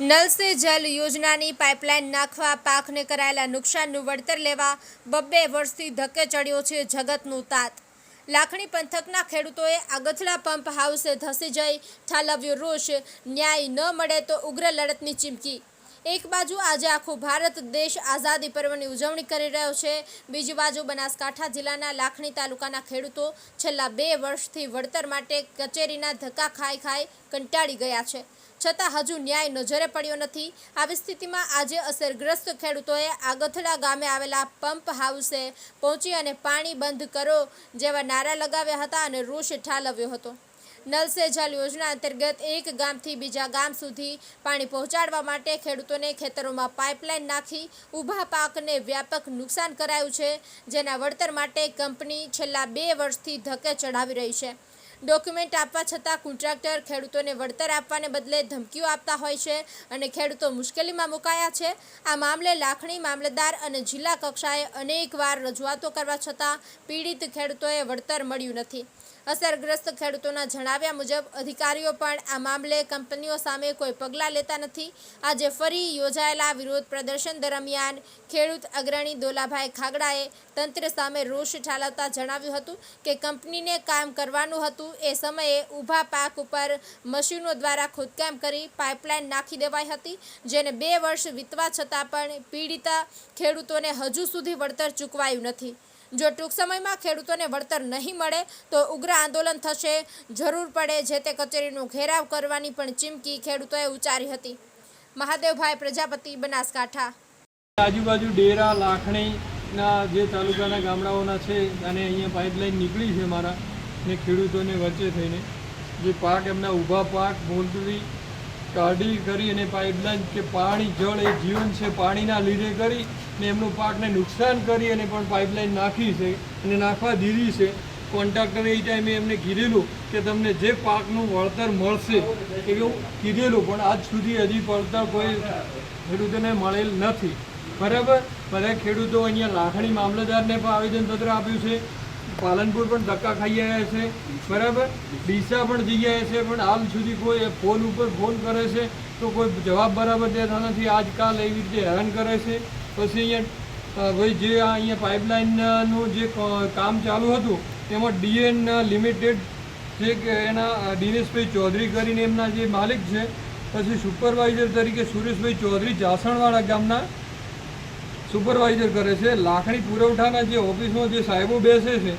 Null સે જલ યોજનાની pipeline નાખવા, પાકને કરાયેલા નુકસાનનું વળતર લેવા બબ્બે વર્ષથી ધક્કે ચડ્યો છે જગતનું તાત. લાખણી પંથકના ખેડૂતોએ આગથલા પંપ હાઉસે ધસી જઈ ઠાલવ્યો રોષ. ન્યાય ન મળે તો ઉગ્ર લડતની ચીમકી. એક બાજુ આજે આખું ભારત દેશ આઝાદી પર્વની ઉજવણી કરી રહ્યો છે. બીજી બાજુ બનાસકાંઠા જિલ્લાના લાખણી તાલુકાના ખેડૂતો છેલ્લા બે વર્ષથી વળતર માટે કચેરીના ધક્કા ખાઈ ખાઈ કંટાળી ગયા છે. છતાં હજુ ન્યાય નજરે પડ્યો નથી. આવી સ્થિતિમાં આજે અસરગ્રસ્ત ખેડૂતોએ આગથડા ગામે આવેલા પંપ હાઉસે પહોંચી અને પાણી બંધ કરો જેવા નારા લગાવ્યા હતા અને રોષ ઠાલવ્યો હતો. નલ સે જલ યોજના અંતર્ગત એક ગામથી બીજા ગામ સુધી પાણી પહોંચાડવા માટે ખેડૂતોને ખેતરોમાં પાઇપલાઇન નાખી ઊભા પાકને વ્યાપક નુકસાન કરાયું છે, જેના વળતર માટે કંપની છેલ્લા બે વર્ષથી ધક્કે ચઢાવી રહી છે. ડોક્યુમેન્ટ આપવા છતાં કોન્ટ્રાક્ટર ખેડૂતોને વળતર આપવાને બદલે ધમકીઓ આપતા હોય છે અને ખેડૂતો મુશ્કેલીમાં મુકાયા છે. આ મામલે લાખણી મામલતદાર અને જિલ્લા કક્ષાએ અનેકવાર રજૂઆતો કરવા છતાં પીડિત ખેડૂતોએ વળતર મળ્યું નથી. અસરગ્રસ્ત ખેડૂતોના જણાવ્યા મુજબ, અધિકારીઓ પણ આ મામલે કંપનીઓ સામે કોઈ પગલાં લેતા નથી. આજે ફરી યોજાયેલા વિરોધ પ્રદર્શન દરમિયાન ખેડૂત અગ્રણી દોલાભાઈ ખાગડાએ તંત્ર સામે રોષ ઠાલવતા જણાવ્યું હતું કે કંપનીને કામ કરવાનું હતું. એ સમયે ઊભા પાક ઉપર મશીનો દ્વારા ખોદકામ કરી પાઇપલાઇન નાખી દેવાઈ હતી, જેને બે વર્ષ વીતવા છતાં પણ પીડિતા ખેડૂતોને હજુ સુધી વળતર ચૂકવાયું નથી. જો ટૂંક સમયમાં ખેડૂતોને વળતર નહીં મળે, તો ઉગ્ર આંદોલન થશે. જરૂર પડે જે તે કચેરીનો ઘેરાવ કરવાની પણ ચીમકી ખેડૂતોએ ઉચ્ચારી હતી. મહાદેવભાઈ પ્રજાપતિ, બનાસકાંઠા. આજુબાજુ ડેરા, લાખણીના જે તાલુકાના ગામડાઓના છે, અને અહીંયા પાઇપલાઇન નીકળી છે મારા, ને ખેડૂતોને વચ્ચે થઈને. જે પાક એમના ઊભા પાક, મોલતવી કાઢી કરી અને પાઇપલાઇન કે પાણી, જળ એ જીવન છે પાણીના લીધે કરી ને એમનું પાકને નુકસાન કરી અને પણ પાઇપલાઇન નાખી છે અને નાખવા દીધી છે. કોન્ટ્રાક્ટરે એ ટાઈમે એમને કીધેલું કે તમને જે પાકનું વળતર મળશે એવું કીધેલું, પણ આજ સુધી હજી વળતર કોઈ ખેડૂતોને મળેલ નથી. બરાબર? બધા ખેડૂતો અહીંયા લાખણી મામલતદારને પણ આવેદનપત્ર આપ્યું છે. પાલનપુર પણ ધક્કા ખાઈ આવ્યા છે, બરાબર? ડીસા પણ જઈ આવ્યા છે, પણ હાલ સુધી કોઈ ફોન ઉપર ફોન કરે છે, તો કોઈ જવાબ બરાબર દેતા નથી. આજકાલ એવી રીતે હેરાન કરે છે. પછી અહીંયા ભાઈ, જે અહીંયા પાઇપલાઇનનું જે કામ ચાલુ હતું, તેમાં ડીએન લિમિટેડ જે એના દિનેશભાઈ ચૌધરી કરીને એમના જે માલિક છે, પછી સુપરવાઇઝર તરીકે સુરેશભાઈ ચૌધરી જાસણવાડા ગામના સુપરવાઇઝર કરે છે. લાખણી પુરવઠાના જે ઓફિસમાં જે સાહેબો બેસે છે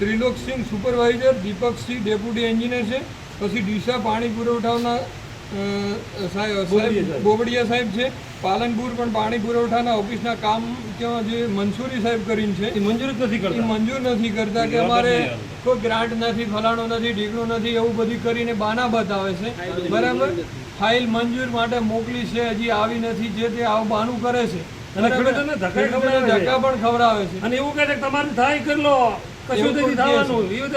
Triloksinh supervisor Deepaksinh deputy engineer છે પછી ડીસા પાણી પુરવઠાના બોબડિયા સાહેબ. છે. પાલનપુર પણ પાણી પુરવઠાના ઓફિસના કામ ત્યાં જે મંસૂરી સાહેબ કરીને છે. એ મંજૂર જ નથી એ કરતા મંજૂર નથી કરતા કે અમારે કોઈ ગ્રાન્ટ નથી ફલાણો નથી ઢીકણો નથી એવું બધું કરીને બાના બતાવે છે. બરાબર? ફાઇલ મંજૂર માટે મોકલી છે હજી આવી નથી જે તે આવું બાનું કરે છે. અને ખેડૂતોને ધક્કા ખવડાવે ધક્કા પણ ખવડાવે છે. અને એવું કહે છે તમારે થાય કરી લો. કશું નથી થવાનું. એવું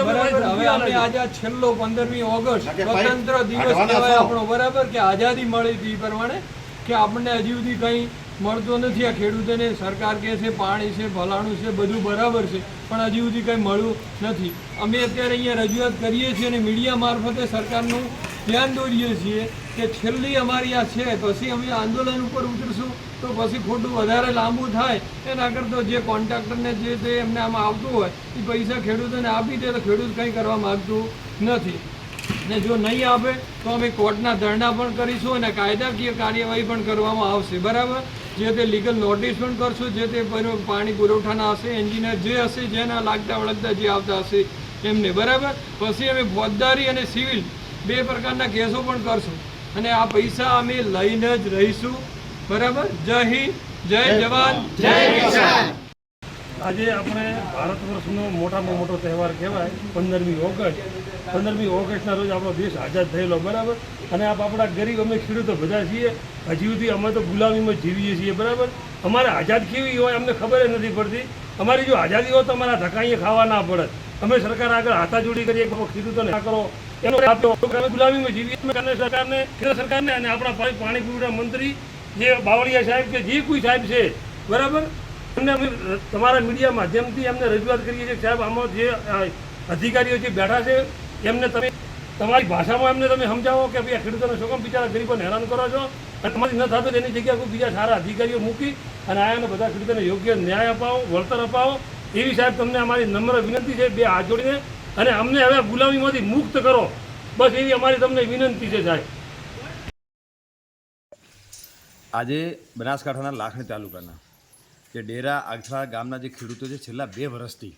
હવે આપણે આજે છેલ્લો પંદરમી ઓગસ્ટ સ્વતંત્ર દિવસ કહેવાય આપણો બરાબર? કે આઝાદી મળી હતી એ પ્રમાણે કે આપણને હજી સુધી કંઈ મળતો નથી. આ ખેડૂતોને સરકાર કહે છે પાણી છે ભલાણું છે બધું બરાબર છે પણ હજી સુધી કંઈ મળ્યું નથી. અમે અત્યારે અહીંયા રજૂઆત કરીએ છીએ અને મીડિયા મારફતે સરકારનું ધ્યાન દોરીએ છીએ કે છેલ્લી અમારી આ છે, પછી અમે આંદોલન ઉપર ઉતરશું, તો પછી ખોટું વધારે લાંબુ થાય. એના કરતાં જે કોન્ટ્રાક્ટરને જે તે એમને આમાં આવતું હોય, એ પૈસા ખેડૂતોને આપી દે તો ખેડૂત કંઈ કરવા માગતું નથી. ને જો નહીં આપે, તો અમે કોર્ટના ધરણા પણ કરીશું અને કાયદાકીય કાર્યવાહી પણ કરવામાં આવશે. બરાબર? જે તે લીગલ નોટિસ પણ કરશું, જે તે પાણી પુરવઠાના હશે, એન્જિનિયર જે હશે, જેના લાગતા વળગતા જે આવતા હશે એમને. બરાબર? પછી અમે ફોજદારી અને સિવિલ બે પ્રકારના કેસો પણ કરશું. અને આ પૈસા અમે લઈને જ રહીશું. બરાબર? જય હિન્દ જય જવાન. જય કિસાન. આજે આપણે ભારત વર્ષનો મોટામાં મોટો તહેવાર કહેવાય પંદરમી ઓગસ્ટ. પંદરમી ઓગસ્ટના રોજ આપણો દેશ આઝાદ થયેલો બરાબર? અને આપ આપણા ગરીબ અમે ખેડૂતો બધા છીએ. હજી સુધી અમે તો ગુલામીમાં જીવીએ છીએ બરાબર? અમારે આઝાદ કેવી હોય અમને ખબર જ નથી પડતી. અમારી જો આઝાદી હોય તો અમારા ધકાઈએ ખાવા ના પડે. અમે સરકાર આગળ હાથાજોડી કરીએ કે તો ના કરો. એનો ગુલામીમાં જીવીએ સરકારને, કેન્દ્ર સરકારને અને આપણા પાણી પીવડા મંત્રી જે બાવળિયા સાહેબ કે જે કોઈ સાહેબ છે, બરાબર? એમને અમે તમારા મીડિયા માધ્યમથી અમને રજૂઆત કરીએ છીએ સાહેબ, આમાં જે અધિકારીઓ જે બેઠા છે, એમને તમે તમારી ભાષામાં એમને તમે સમજાવો કે ભાઈ ખેડૂતોને શું કામ બિચારા ગરીબોને હેરાન કરો છો? અને તમારી ન થતું એની જગ્યાએ કોઈ બીજા સારા અધિકારીઓ મૂકી અને આયાને બધા ખેડૂતોને યોગ્ય ન્યાય અપાવો, વળતર અપાવો. એવી સાહેબ તમને અમારી નમ્ર વિનંતી છે બે હાથ જોડીને. અને અમને હવે ગુલામીમાંથી મુક્ત કરો. બસ એવી અમારી તમને વિનંતી છે સાહેબ. આજે બનાસકાંઠાના લાખણી તાલુકાના કે ડેરા આગથા ગામના જે ખેડૂતો છે, છેલ્લા બે વર્ષથી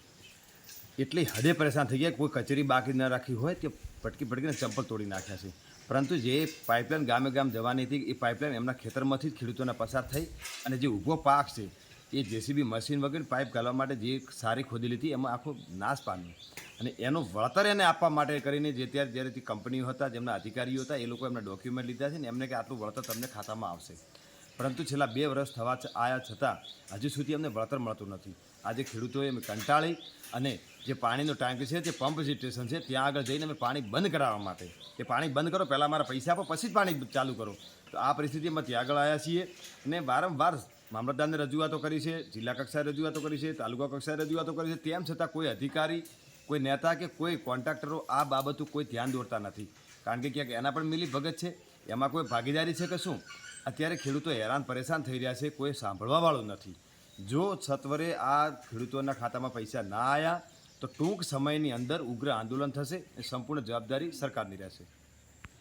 એટલી હદે પરેશાન થઈ ગયા કોઈ કચેરી બાકી ન રાખી હોય કે પટકી પટકીને ચંપલ તોડી નાખ્યા છે. પરંતુ જે પાઇપલાઇન ગામે ગામ જવાની હતી, એ પાઇપલાઇન એમના ખેતરમાંથી જ ખેડૂતોને પસાર થઈ અને જે ઊભો પાક છે, એ જેસીબી મશીન વગેરે પાઇપ ગાળવા માટે જે સારી ખોદેલી હતી એમાં આખો નાશ પામ્યો. અને એનું વળતર એને આપવા માટે કરીને જે ત્યારે જ્યારે તે કંપનીઓ હતા, જેમના અધિકારીઓ હતા, એ લોકો એમના ડોક્યુમેન્ટ લીધા છે ને એમને કે આટલું વળતર તમને ખાતામાં આવશે. પરંતુ છેલ્લા બે વર્ષ થવા આયા છતાં હજુ સુધી અમને વળતર મળતું નથી. આજે ખેડૂતોએ કંટાળી અને જે પાણીનો ટાંક છે તે પંપ સ્ટેશન છે, ત્યાં આગળ જઈને અમે પાણી બંધ કરાવવા માટે. કે પાણી બંધ કરો, પહેલાં મારા પૈસા આપો, પછી જ પાણી ચાલુ કરો. તો આ પરિસ્થિતિમાં ત્યાં આગળ આવ્યા છીએ અને વારંવાર મામલતદારને રજૂઆતો કરી છે, જિલ્લા કક્ષાએ રજૂઆતો કરી છે, તાલુકા કક્ષાએ રજૂઆતો કરી છે. તેમ છતાં કોઈ અધિકારી, કોઈ નેતા કે કોઈ કોન્ટ્રાક્ટરો આ બાબતો કોઈ ધ્યાન દોરતા નથી. કારણ કે ક્યાંક એના પણ મિલી ભગત છે. એમાં કોઈ ભાગીદારી છે કે શું? અત્યારે ખેડૂતો હેરાન પરેશાન થઈ રહ્યા છે, કોઈ સાંભળવાવાળું નથી. જો સત્વરે આ ખેડૂતોના ખાતામાં પૈસા ના આવ્યા તો ટૂંક સમયની અંદર ઉગ્ર આંદોલન થશે એ સંપૂર્ણ જવાબદારી સરકારની રહેશે.